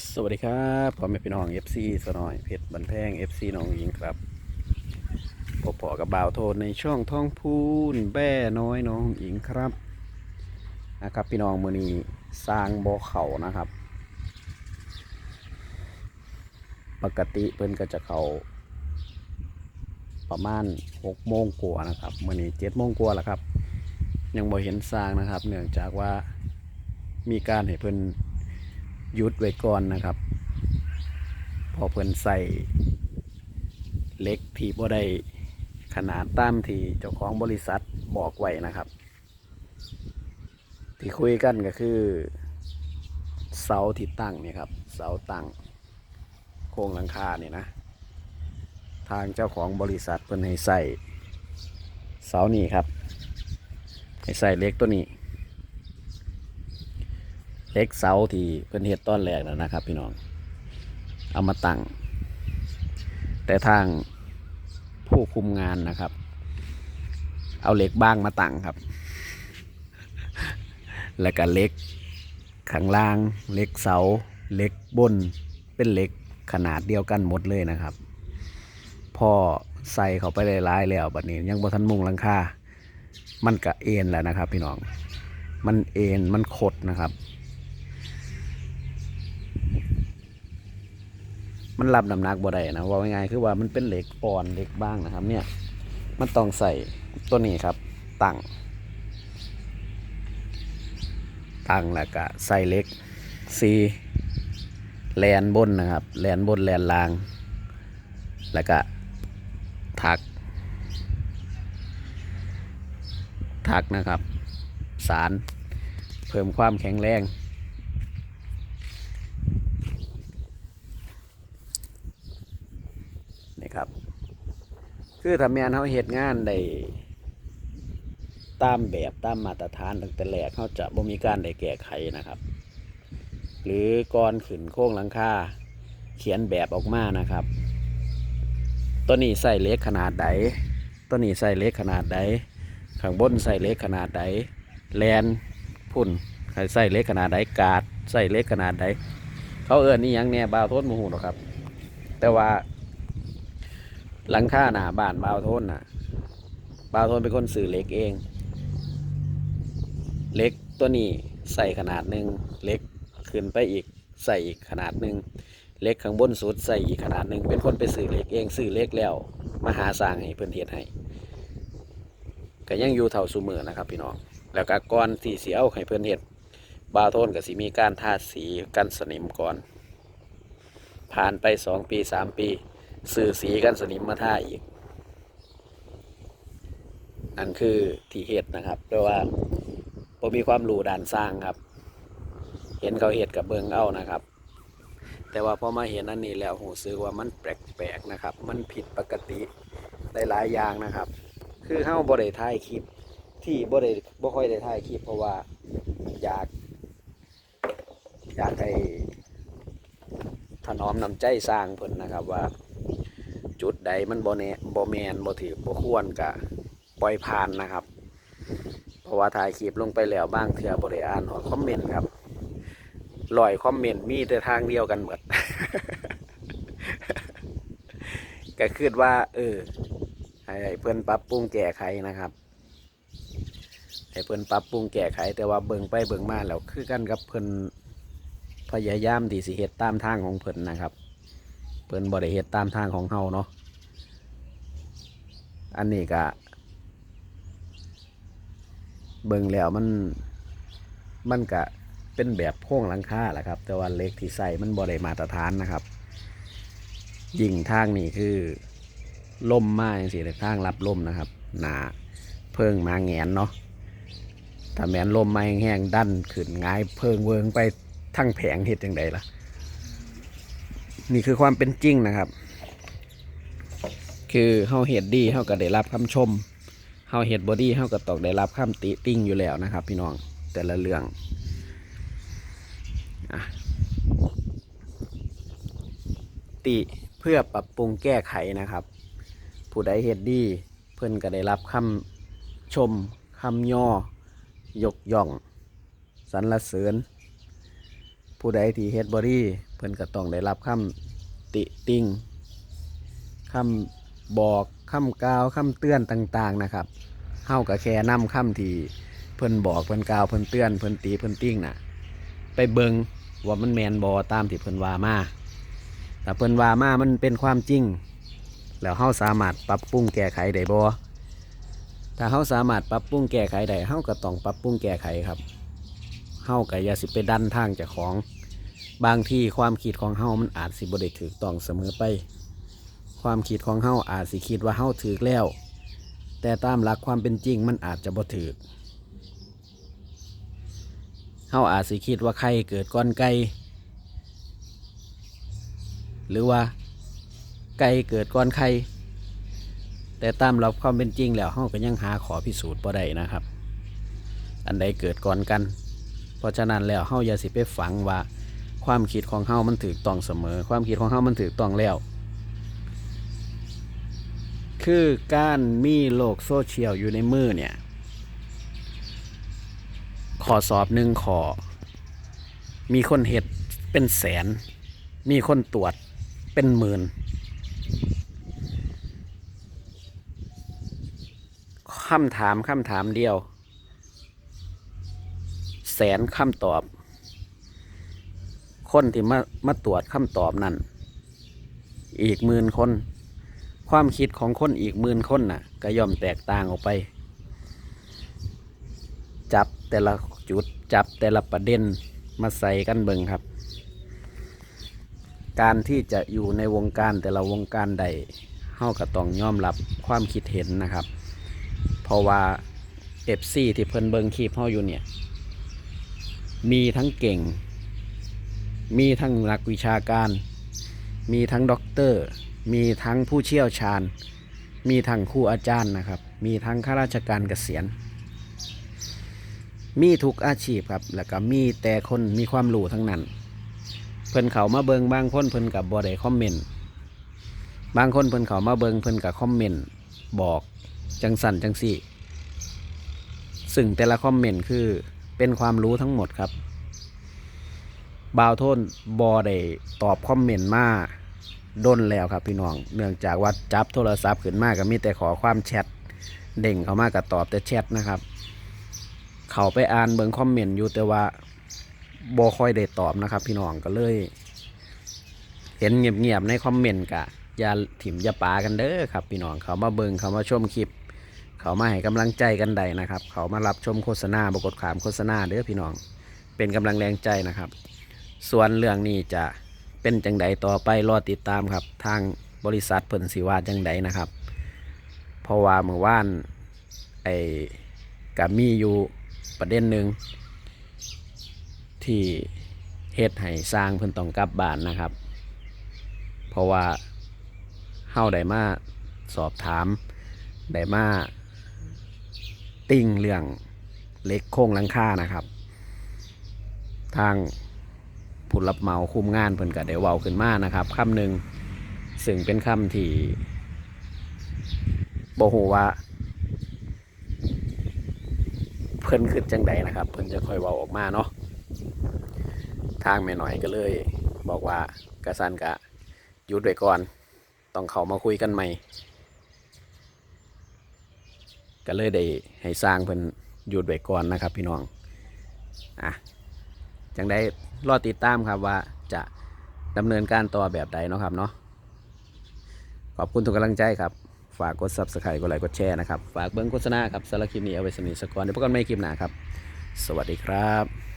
สวัสดีครับพ่อแม่พี่น้อง FC สนอยเพชรบันแพง FC น้องหญิงครับพบพอกับบ่าวโทนในช่องท้องพูนแบ่น้อยน้องหญิงครับนะครับ พี่น้องมือนี้สร้างบ่อเขานะครับ ปกติเพิ่นก็จะเขาประมาณ6โมงกว่านะครับมือนี้7โมงกว่าแล้วครับ ยังบ่เห็นสร้างนะครับ เนื่องจากว่ามีการให้เพิ่น ยุดไว้ก่อนนะครับ พอเพิ่นใส่เล็กที่บ่ได้ขนาดตามที่เจ้าของบริษัทบอกไว้นะครับ ที่คุยกันก็คือเสาที่ตั้งเนี่ยครับ เสาตั้งโครงหลังคาเนี่ยนะ ทางเจ้าของบริษัทเพิ่นให้ใส่เสานี่ครับ ให้ใส่เล็กตัวนี้ เล็กเสาที่เพิ่นเฮ็ดต้นแรกนะนะครับ พี่น้อง เอามาตั้ง แต่ทางผู้คุมงานนะครับ เอาเหล็กบ้างมาตั้งครับ แล้วก็เหล็กข้างล่างเหล็กเสาเหล็กบนเป็นเหล็กขนาดเดียวกันหมดเลยนะครับ พอใส่เขาไปหลายแล้วบัดนี้ ยังบ่ทันมุงหลังคามันก็เอ็นแล้วนะครับ พี่น้อง มันเอ็นมันขดนะครับ มันรับน้ำหนักบ่ได้นะว่าง่ายๆคือว่ามันเป็นเหล็กอ่อนเหล็กบ้างนะครับ เนี่ย มันต้องใส่ตัวนี้ครับ ตั้ง ตั้งแล้วก็ใส่เหล็กซีแลนบนนะครับแลนบนแลนล่าง แล้วก็ถักถักนะครับ สาร เพิ่มความแข็งแรง นี่ครับ คือทำงานเขาเหตุงานได้ตามแบบตามมาตรฐานตั้งแต่แรกเขาจะบ่มีการได้แก้ไขนะครับ หรือก่อนขึ้นโค้งหลังคาเขียนแบบออกมานะครับ ตัวนี้ใส่เล็กขนาดใดตัวนี้ใส่เล็กขนาดใดข้างบนใส่เล็กขนาดใดแลนพุ่นใส่เล็กขนาดใดกาดใส่เล็กขนาดใดเขาเอิญนี่ยังเนี่ยบาวโทษโมโหหรอกครับ แต่ว่า หลังคาหนาบ้านบาวโทนน่ะบาวโทนเป็นคนสื่อเล็กเอง เล็กตัวนี้ใส่ขนาดหนึ่งเล็กขึ้นไปอีกใส่อีกขนาดหนึ่งเล็กข้างบนสุดใส่อีกขนาดหนึ่งเป็นคนไปสื่อเล็กเองสื่อเล็กแล้วมาหาสร้างให้เพื่อนเฮ็ดให้ก็ยังอยู่เท่าสูมือนะครับ พี่น้องแล้วก็ก่อนที่เสียเอาให้เพื่อนเฮ็ดบาวโทนก็สิมีการทาสีกันสนิมก่อน ผ่านไปสองปีสามปี สื่อสีกันสนิมมาท่าอีกนั่นคือที่เหตุนะครับเพราะว่าผมมีความรู้ด้านสร้างครับ เห็นเขาเหตุกับเบิงเอานะครับ แต่ว่าพอมาเห็นอันนี้แล้วหูซื้อว่ามันแปลกๆนะครับ มันผิดปกติหลายๆอย่างนะครับ คือเฮาบ่ได้ายคลิปที่บ่ได้บ่ค่อยได้ถ่ายคลิปเพราะว่าอยาก อยากให้ถนอมน้ำใจสร้างเพิ่นนะครับว่า จุดใดมันบ่แน่บ่แมนบ่ถือบ่ควรกะปล่อยผ่านนะครับ เพราะว่าถ่ายคลิปลงไปแล้วบ้างเทื่อบ่ได้อ่านหอดคอมเมนต์ครับลอยคอมเมนต์มีแต่ทางเดียวกันหมดก็คิดว่า เออให้เพิ่นปรับปรุงแก้ไขนะครับให้เพิ่นปรับปรุงแก้ไข แต่ว่าเบิ่งไปเบิ่งมาแล้วคือกันกับเพิ่นพยายามที่สิเฮ็ดตามทางของเพิ่นนะครับ พิ่นบ่ได้เฮ็ดตามทางของเฮาเนาะอันนี้ก็เบิ่งแล้วมันมันก็เป็นแบบโค้งหลังคาแหละครับ แต่ว่าเล็กที่ใส่มันบ่ได้มาตรฐานนะครับยิ่งทางนี่คือล่มมาอย่างสิเลยทางรับล่มนะครับ หนาเพิ่งมาแงนเนาะถ้าแมนลมมาแห้งๆดันขึ้นหงายเพิ่งเวิงไปทั้งแผงเฮ็ดยังไงล่ะ นี่คือความเป็นจริงนะครับ คือเฮาเฮ็ดดีเฮาก็ได้รับคำชมเฮาเฮ็ดบ่ดีเฮาก็ตองได้รับคำติติงอยู่แล้วนะครับ พี่น้องแต่ละเรื่องอะติเพื่อปรับปรุงแก้ไขนะครับ ผู้ใดเฮ็ดดีเพิ่นก็ได้รับคำชมคำย่อ ยกย่องสรรเสริญ ผู้ใดที่เฮ็ดบอรีเพิ่นก็ต้องได้รับคำ ติติงคำบอกคำกล่าวคำเตือนต่างๆนะครับเฮาก็แค่นำคำที่เพิ่นบอกเพิ่นกล่าวเพิ่นเตือนเพิ่นตีเพิ่นติ้งน่ะ ไปเบิงว่ามันแมนบอตามที่เพิ่นว่ามาแต่เพิ่นว่ามามันเป็นความจริง แล้วเฮาสามารถปรับปรุงแก้ไขได้บ่ถ้าเฮาสามารถปรับปรุงแก้ไขได้เฮาก็ต้องปรับปรุงแก้ไขครับเฮาก็อย่าสิไปดันทางจากของ บางที่ความคิดของเฮามันอาจสิบ่ได้ถูกต้องเสมอไป ความคิดของเฮาอาจสิคิดว่าเฮาถูกแล้ว แต่ตามหลักความเป็นจริงมันอาจจะบ่ถูกเฮาอาจสิคิดว่าไข่เกิดก้อนไก่หรือว่าไก่เกิดก้อนไข่แต่ตามหลักความเป็นจริงแล้วเฮาก็ยังหาขอพิสูจน์บ่ได้นะครับ อันใดเกิดก่อนกัน เพราะฉะนั้นแล้วเฮาอย่าสิไปฝังว่า ความคิดของเฮามันถูกต้องเสมอ ความคิดของเฮามันถูกต้องแล้ว คือการมีโลกโซเชียลอยู่ในมือเนี่ยขอสอบหนึ่งขอ มีคนเห็ดเป็นแสน มีคนตรวจเป็นหมื่นคำถามคำถามเดียว แสนคำตอบ คนที่มามาตรวจคำตอบนั้น อีกหมื่นคน ความคิดของคนอีกหมื่นคนน่ะ ก็ย่อมแตกต่างออกไป จับแต่ละจุดจับแต่ละประเด็นมาใส่กันเบิงครับ การที่จะอยู่ในวงการแต่ละวงการใดเฮาก็ต้องยอมรับความคิดเห็นนะครับ เพราะว่าเอฟซีที่เพิ่นเบิงคลิปเฮาอยู่เนี่ย มีทั้งเก่ง มีทั้งนักวิชาการ มีทั้งด็อกเตอร์ มีทั้งผู้เชี่ยวชาญ มีทั้งครูอาจารย์นะครับ มีทั้งข้าราชการเกษียณ มีทุกอาชีพครับ แล้วก็มีแต่คนมีความรู้ทั้งนั้น เพิ่นเขามาเบิงบางคนเพิ่นกับบ่ได้คอมเมนต์ บางคนเพิ่นเขามาเบิงเพิ่นกับคอมเมนต์บอกจังสันจังสี่ซึ่งแต่ละคอมเมนต์คือเป็นความรู้ทั้งหมดครับ บาวทนบอได้ตอบคอมเมนต์มาด้นแล้วครับพี่น้อง เนื่องจากว่าจับโทรศัพท์ขึ้นมาก็มีแต่ขอความแชทเด้งเขามากับตอบแต่แชทนะครับ เขาไปอ่านเบิ่งคอมเมนต์อยู่แต่ว่าบอค่อยได้ตอบนะครับ พี่น้องก็เลย เห็นเงียบๆในคอมเมนต์กะอย่าถิ่มอย่าปากันเด้อครับพี่น้องเขามาเบิ่งเขามาชมคลิป เขามาให้กำลังใจกันใดนะครับ เขามารับชมโฆษณาบกดขามโฆษณาเด้อพี่น้อง เป็นกำลังแรงใจนะครับ ส่วนเรื่องนี้จะเป็นจังใดต่อไปรอติดตามครับ ทางบริษัทเพิ่นสิว่าจังใดนะครับ เพราะว่าเมื่อวานไอ้กับมีอยู่ประเด็นหนึ่งที่เฮ็ดให้สร้างเพิ่นต้องกลับบ้านนะครับ เพราะว่าเฮาได้มาสอบถามได้มาติ่งเรื่องเล็กโครงลังคานะครับ ทาง ผู้รับเหมาคุมงานเพิ่นก็ได้เว้าขึ้นมานะครับคำหนึ่งซึ่งเป็นคำที่บ่ฮู้ว่า เพิ่นคิดจังใดนะครับ เพิ่นจะค่อยเว้าออกมาเนาะทางแม่หน่อยก็เลย บอกว่ากระสันกะหยุดไว้ก่อน ต้องเขามาคุยกันใหม่ก็เลยได้ให้สร้างเพิ่นหยุดไว้ก่อนนะครับ พี่น้องอะ จังได้รอติดตามครับว่าจะดำเนินการต่อแบบใดเนาะครับเนาะขอบคุณทุกกำลังใจครับ ฝากกด subscribe กดไลค์กดแชร์นะครับ ฝากเบิ้งโฆษณาครับสารคลิปนี้เอาไว้สนิทสกอนเดี๋ยวพบกันใหม่คลิปหน้าครับ สวัสดีครับ